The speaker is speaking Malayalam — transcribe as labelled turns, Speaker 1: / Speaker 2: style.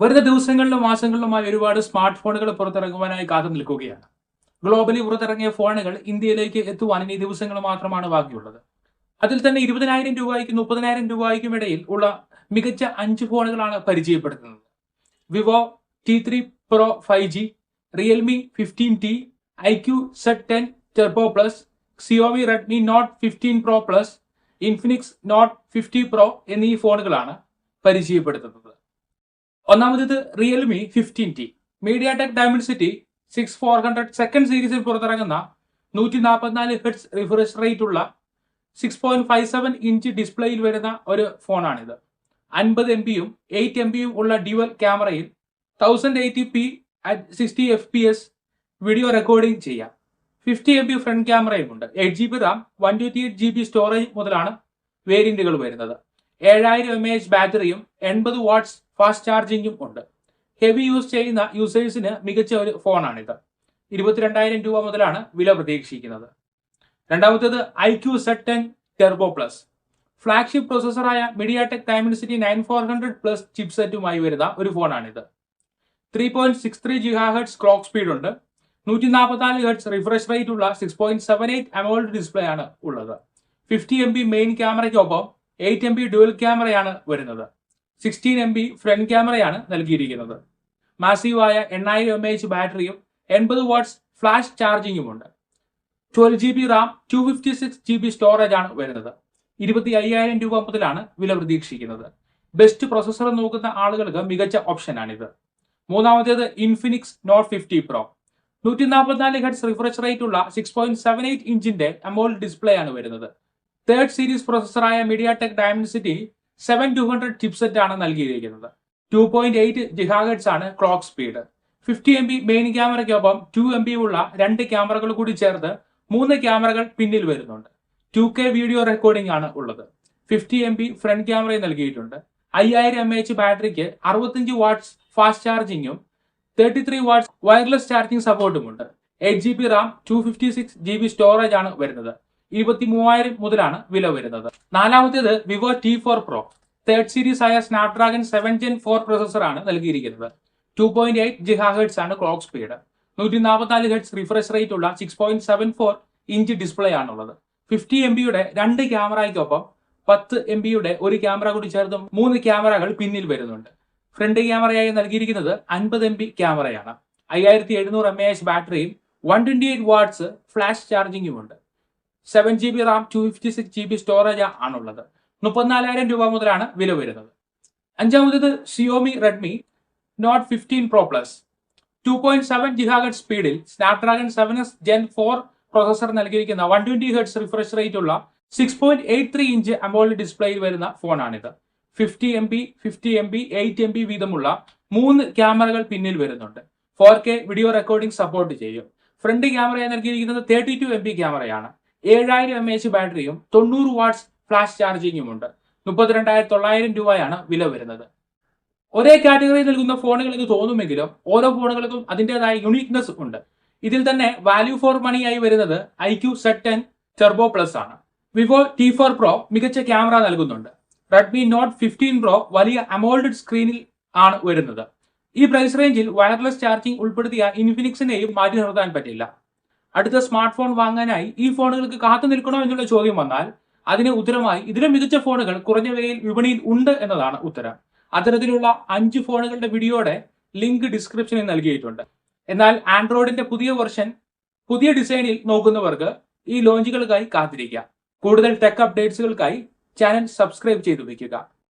Speaker 1: വരുന്ന ദിവസങ്ങളിലും മാസങ്ങളിലുമായി ഒരുപാട് സ്മാർട്ട് ഫോണുകൾ പുറത്തിറങ്ങുവാനായി കാത്തു നിൽക്കുകയാണ്. ഗ്ലോബലി പുറത്തിറങ്ങിയ ഫോണുകൾ ഇന്ത്യയിലേക്ക് എത്തുവാൻ ഇനി ദിവസങ്ങൾ മാത്രമാണ് ബാക്കിയുള്ളത്. അതിൽ തന്നെ ഇരുപതിനായിരം രൂപയ്ക്കും മുപ്പതിനായിരം രൂപയ്ക്കും ഇടയിൽ ഉള്ള മികച്ച അഞ്ച് ഫോണുകളാണ് പരിചയപ്പെടുത്തുന്നത്. Vivo T three Pro five G Realme fifteen T iQOO Z ten Turbo Plus Xiaomi Redmi Note fifteen Pro Plus Infinix Note fifty Pro എന്നീ ഫോണുകളാണ് പരിചയപ്പെടുത്തുന്നത്. ഒന്നാമത് Realme fifteen T MediaTek Dimensity six four hundred second സീരീസിൽ പുറത്തിറങ്ങുന്ന നൂറ്റി നാൽപ്പത്തിനാല് ഹെഡ്സ് റിഫ്രഷ് റേറ്റ് ഉള്ള six point five seven inch ഡിസ്പ്ലേയിൽ വരുന്ന ഒരു ഫോണാണിത്. അൻപത് എം ബിയും എയ്റ്റ് എം ബിയും ഉള്ള ഡ്യുവൽ ക്യാമറയിൽ thousand eighty P at sixty F P S video recording ചെയ്യാം. ഫിഫ്റ്റി എം ബി ഫ്രണ്ട് ക്യാമറയും ഉണ്ട്. Eight G B RAM one twenty eight G B storage മുതലാണ് വേരിയന്റുകൾ വരുന്നത്. ഏഴായിരം എം എച്ച് ബാറ്ററിയും എൺപത് വാട്ട്സ് ഫാസ്റ്റ് ചാർജിങ്ങും ഉണ്ട്. ഹെവി യൂസ് ചെയ്യുന്ന യൂസേഴ്സിന് മികച്ച ഒരു ഫോണാണിത്. ഇരുപത്തിരണ്ടായിരം രൂപ മുതലാണ് വില പ്രതീക്ഷിക്കുന്നത്. രണ്ടാമത്തേത് iQOO Z ten Turbo Plus. Flagship പ്രോസസ്സറായ MediaTek Dimensity nine four hundred plus ചിപ്സെറ്റുമായി വരുന്ന ഒരു ഫോണാണിത്. Three point six three gigahertz clock speed ഉണ്ട് നൂറ്റി നാൽപ്പത്തിനാല് ഹെഡ്സ് റിഫ്രഷ് റേറ്റ് ഉള്ള six point seven eight AMOLED display ആണ് ഉള്ളത്. ഫിഫ്റ്റി എം ബി മെയിൻ ക്യാമറയ്ക്കൊപ്പം എയ്റ്റ് എം ബി ഡുവൽ ക്യാമറയാണ് വരുന്നത്. സിക്സ്റ്റീൻ എം ബി ഫ്രണ്ട് ക്യാമറയാണ് നൽകിയിരിക്കുന്നത്. മാസീവായ എണ്ണായിരം എം എച്ച് ബാറ്ററിയും എൺപത് വാട്ട്സ് ഫ്ലാഷ് ചാർജിങ്ങും ഉണ്ട് twelve G B RAM two fifty six G B storage ആണ് വരുന്നത്. ഇരുപത്തി അയ്യായിരം രൂപ മുതലാണ് വില പ്രതീക്ഷിക്കുന്നത്. ബെസ്റ്റ് പ്രൊസസ്സർ നോക്കുന്ന ആളുകൾക്ക് മികച്ച ഓപ്ഷനാണിത് മൂന്നാമത്തേത് ഇൻഫിനിക്സ് നോട്ട് ഫിഫ്റ്റി പ്രോ നൂറ്റി നാൽപ്പത്തിനാല് ഹെഡ്സ് റിഫ്രഷ് റേറ്റ് ഉള്ള സിക്സ് പോയിന്റ് സെവൻ എയ്റ്റ് ഇഞ്ചിന്റെ അമോൾ ഡിസ്പ്ലേ ആണ് വരുന്നത്. Third series പ്രൊസസ്സറായ MediaTek Dimensity seven two hundred chipset ആണ് നൽകിയിരിക്കുന്നത്. ടു പോയിന്റ് എയ്റ്റ് ജിഹാഗഡ്സ് ആണ് clock speed fifty M B main ക്യാമറയ്ക്കൊപ്പം two M B ഉള്ള രണ്ട് ക്യാമറകൾ കൂടി ചേർത്ത് മൂന്ന് ക്യാമറകൾ പിന്നിൽ വരുന്നുണ്ട്. ടു കെ വീഡിയോ റെക്കോർഡിംഗ് ആണ് ഉള്ളത്. ഫിഫ്റ്റി എം ബി ഫ്രണ്ട് ക്യാമറയും നൽകിയിട്ടുണ്ട്. അയ്യായിരം എം എച്ച് ബാറ്ററിക്ക് അറുപത്തിയഞ്ച് watts fast ചാർജിങ്ങും thirty three watts wireless charging സപ്പോർട്ടും ഉണ്ട്. Eight G B RAM two fifty six G B storage ആണ് വരുന്നത്. ഇരുപത്തി മൂവായിരം മുതലാണ് വില വരുന്നത്. നാലാമത്തേത് Vivo T four Pro third series ആയ Snapdragon seven Gen four processor ആണ് നൽകിയിരിക്കുന്നത്. Two point eight gigahertz ആണ് ക്ലോക്ക് സ്പീഡ് നൂറ്റി നാൽപ്പത്തിനാല് ഹെഡ്സ് റിഫ്രഷ് റേറ്റ് ഉള്ള six point seven four inch display ആണുള്ളത്. ഫിഫ്റ്റി എം ബിയുടെ രണ്ട് ക്യാമറയ്ക്കൊപ്പം പത്ത് എം ബിയുടെ ഒരു ക്യാമറ കൂടി ചേർത്ത് മൂന്ന് ക്യാമറകൾ പിന്നിൽ വരുന്നുണ്ട്. ഫ്രണ്ട് ക്യാമറയായി നൽകിയിരിക്കുന്നത് അൻപത് എം ബി ക്യാമറയാണ്. അയ്യായിരത്തി എഴുന്നൂറ് M A H ബാറ്ററിയും one twenty eight watts flash ചാർജിങ്ങും ഉണ്ട്. Seven G B RAM two fifty six G B storage ആണുള്ളത്. മുപ്പത്തിനാലായിരം രൂപ മുതലാണ് വില വരുന്നത്. അഞ്ചാമത്തേത് Xiaomi Redmi Note fifteen Pro Plus two point seven gigahertz സ്പീഡിൽ Snapdragon seven S Gen four processor നൽകിയിരിക്കുന്ന one twenty hertz refresh rate ഉള്ള six point eight three inch AMOLED ഡിസ്പ്ലേയിൽ വരുന്ന ഫോണാണിത് fifty M B fifty M B eight M B വീതമുള്ള മൂന്ന് ക്യാമറകൾ പിന്നിൽ വരുന്നുണ്ട്. Four K video recording support ചെയ്യും. ഫ്രണ്ട് ക്യാമറയായി നൽകിയിരിക്കുന്നത് തേർട്ടി ടു എം ബി ക്യാമറയാണ് ഏഴായിരം എം എച്ച് ബാറ്ററിയും തൊണ്ണൂറ് വാട്ട്സ് ഫ്ലാഷ് ചാർജിങ്ങും ഉണ്ട്. മുപ്പത്തിരണ്ടായിരത്തി തൊള്ളായിരം രൂപയാണ് വില വരുന്നത്. ഒരേ കാറ്റഗറി നൽകുന്ന ഫോണുകൾ എന്ന് തോന്നുമെങ്കിലും ഓരോ ഫോണുകൾക്കും അതിന്റെതായ യുണീക്നെസ് ഉണ്ട്. ഇതിൽ തന്നെ വാല്യൂ ഫോർ മണി ആയി വരുന്നത് iQOO Z ten Turbo Plus ആണ്. വിവോ ടി ഫോർ പ്രോ മികച്ച ക്യാമറ നൽകുന്നുണ്ട്. റെഡ്മി നോട്ട് ഫിഫ്റ്റീൻ പ്രോ വലിയ അമോൾഡ് സ്ക്രീനിൽ ആണ് വരുന്നത്. ഈ പ്രൈസ് റേഞ്ചിൽ വയർലെസ് ചാർജിംഗ് ഉൾപ്പെടുത്തിയ ഇൻഫിനിക്സിനെയും മാറ്റി നിർത്താൻ പറ്റില്ല. അടുത്ത സ്മാർട്ട് ഫോൺ വാങ്ങാനായി ഈ ഫോണുകൾക്ക് കാത്തു നിൽക്കണോ എന്നുള്ള ചോദ്യം വന്നാൽ അതിന് ഉത്തരമായി ഇതിലും മികച്ച ഫോണുകൾ കുറഞ്ഞ വിലയിൽ വിപണിയിൽ ഉണ്ട് എന്നതാണ് ഉത്തരം. അത്തരത്തിലുള്ള അഞ്ച് ഫോണുകളുടെ വീഡിയോയുടെ ലിങ്ക് ഡിസ്ക്രിപ്ഷനിൽ നൽകിയിട്ടുണ്ട്. എന്നാൽ ആൻഡ്രോയിഡിന്റെ പുതിയ വെർഷൻ പുതിയ ഡിസൈനിൽ നോക്കുന്നവർക്ക് ഈ ലോഞ്ചുകൾക്കായി കാത്തിരിക്കുക കൂടുതൽ ടെക് അപ്ഡേറ്റ്സുകൾക്കായി ചാനൽ സബ്സ്ക്രൈബ് ചെയ്തു വയ്ക്കുക.